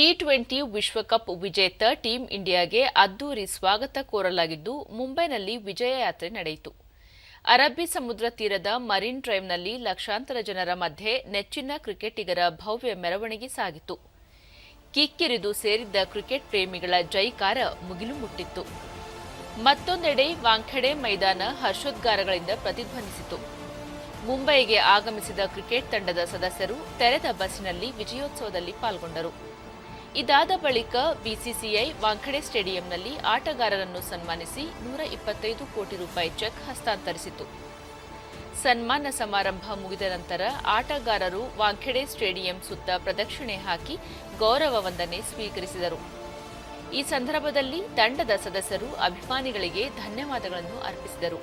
T twenty ವಿಶ್ವಕಪ್ ವಿಜೇತ team ಇಂಡಿಯಾಗೆ ಅದ್ದೂರಿ ಸ್ವಾಗತ ಕೋರಲಾಗಿದ್ದು, ಮುಂಬೈನಲ್ಲಿ ವಿಜಯ ಯಾತ್ರೆ ನಡೆಯಿತು. ಅರಬ್ಬಿ ಸಮುದ್ರ ತೀರದ ಮರಿನ್ ಡ್ರೈವ್ನಲ್ಲಿ ಲಕ್ಷಾಂತರ ಜನರ ಮಧ್ಯೆ ನೆಚ್ಚಿನ ಕ್ರಿಕೆಟಿಗರ ಭವ್ಯ ಮೆರವಣಿಗೆ ಸಾಗಿತು ಕಿಕ್ಕಿರಿದು ಸೇರಿದ್ದ ಕ್ರಿಕೆಟ್ ಪ್ರೇಮಿಗಳ ಜೈಕಾರ ಮುಗಿಲು ಮುಟ್ಟಿತ್ತು. ಮತ್ತೊಂದೆಡೆ ವಾಂಖೆಡೆ ಮೈದಾನ ಹರ್ಷೋದ್ಗಾರಗಳಿಂದ ಪ್ರತಿಧ್ವನಿಸಿತು. ಮುಂಬೈಗೆ ಆಗಮಿಸಿದ ಕ್ರಿಕೆಟ್ ತಂಡದ ಸದಸ್ಯರು ತೆರೆದ ಬಸ್ಸಿನಲ್ಲಿ ವಿಜಯೋತ್ಸವದಲ್ಲಿ ಪಾಲ್ಗೊಂಡರು. ಇದಾದ ಬಳಿಕ ಬಿಸಿಸಿಐ ವಾಂಖಡೆ ಸ್ಟೇಡಿಯಂನಲ್ಲಿ ಆಟಗಾರರನ್ನು ಸನ್ಮಾನಿಸಿ ನೂರ ಇಪ್ಪತ್ತೈದು ಕೋಟಿ ರೂಪಾಯಿ ಚೆಕ್ ಹಸ್ತಾಂತರಿಸಿತು. ಸನ್ಮಾನ ಸಮಾರಂಭ ಮುಗಿದ ನಂತರ ಆಟಗಾರರು ವಾಂಖೆಡೆ ಸ್ಟೇಡಿಯಂ ಸುತ್ತ ಪ್ರದಕ್ಷಿಣೆ ಹಾಕಿ ಗೌರವ ವಂದನೆ ಸ್ವೀಕರಿಸಿದರು. ಈ ಸಂದರ್ಭದಲ್ಲಿ ತಂಡದ ಸದಸ್ಯರು ಅಭಿಮಾನಿಗಳಿಗೆ ಧನ್ಯವಾದಗಳನ್ನು ಅರ್ಪಿಸಿದರು.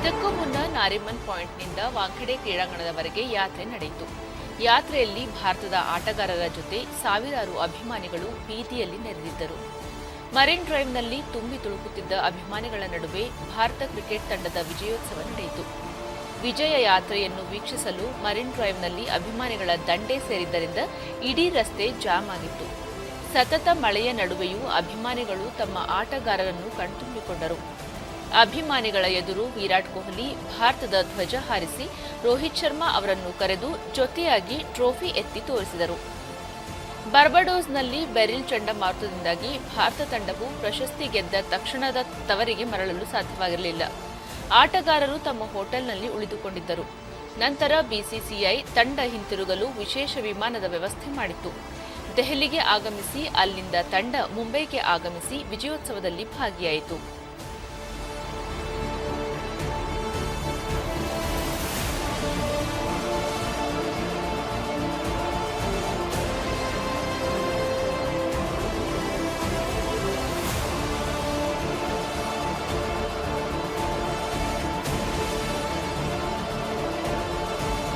ಇದಕ್ಕೂ ಮುನ್ನ ನಾರಿಮನ್ ಪಾಯಿಂಟ್ನಿಂದ ವಾಂಖೆಡೆ ಕ್ರೀಡಾಂಗಣದವರೆಗೆ ಯಾತ್ರೆ ನಡೆಯಿತು. ಯಾತ್ರೆಯಲ್ಲಿ ಭಾರತದ ಆಟಗಾರರ ಜೊತೆ ಸಾವಿರಾರು ಅಭಿಮಾನಿಗಳು ಬೀದಿಯಲ್ಲಿ ನೆರೆದಿದ್ದರು. ಮರಿನ್ ಡ್ರೈವ್ನಲ್ಲಿ ತುಂಬಿ ತುಳುಕುತ್ತಿದ್ದ ಅಭಿಮಾನಿಗಳ ನಡುವೆ ಭಾರತ ಕ್ರಿಕೆಟ್ ತಂಡದ ವಿಜಯೋತ್ಸವ ನಡೆಯಿತು. ವಿಜಯ ಯಾತ್ರೆಯನ್ನು ವೀಕ್ಷಿಸಲು ಮರಿನ್ ಡ್ರೈವ್ನಲ್ಲಿ ಅಭಿಮಾನಿಗಳ ದಂಡೆ ಸೇರಿದ್ದರಿಂದ ಇಡೀ ರಸ್ತೆ ಜಾಮ್ ಆಗಿತ್ತು. ಸತತ ಮಳೆಯ ನಡುವೆಯೂ ಅಭಿಮಾನಿಗಳು ತಮ್ಮ ಆಟಗಾರರನ್ನು ಕಣ್ತುಂಬಿಕೊಂಡರು. ಅಭಿಮಾನಿಗಳ ಎದುರು ವಿರಾಟ್ ಕೊಹ್ಲಿ ಭಾರತದ ಧ್ವಜ ಹಾರಿಸಿ ರೋಹಿತ್ ಶರ್ಮಾ ಅವರನ್ನು ಕರೆದು ಜೊತೆಯಾಗಿ ಟ್ರೋಫಿ ಎತ್ತಿ ತೋರಿಸಿದರು. ಬರ್ಬಡೋಸ್ನಲ್ಲಿ ಬೆರಿಲ್ ಚಂಡಮಾರುತದಿಂದಾಗಿ ಭಾರತ ತಂಡವು ಪ್ರಶಸ್ತಿ ಗೆದ್ದ ತಕ್ಷಣದ ತವರಿಗೆ ಮರಳಲು ಸಾಧ್ಯವಾಗಿರಲಿಲ್ಲ. ಆಟಗಾರರು ತಮ್ಮ ಹೋಟೆಲ್ನಲ್ಲಿ ಉಳಿದುಕೊಂಡಿದ್ದರು. ನಂತರ ಬಿಸಿಸಿಐ ತಂಡ ಹಿಂತಿರುಗಲು ವಿಶೇಷ ವಿಮಾನದ ವ್ಯವಸ್ಥೆ ಮಾಡಿತ್ತು. ದೆಹಲಿಗೆ ಆಗಮಿಸಿ ಅಲ್ಲಿಂದ ತಂಡ ಮುಂಬೈಗೆ ಆಗಮಿಸಿ ವಿಜಯೋತ್ಸವದಲ್ಲಿ ಭಾಗಿಯಾಯಿತು.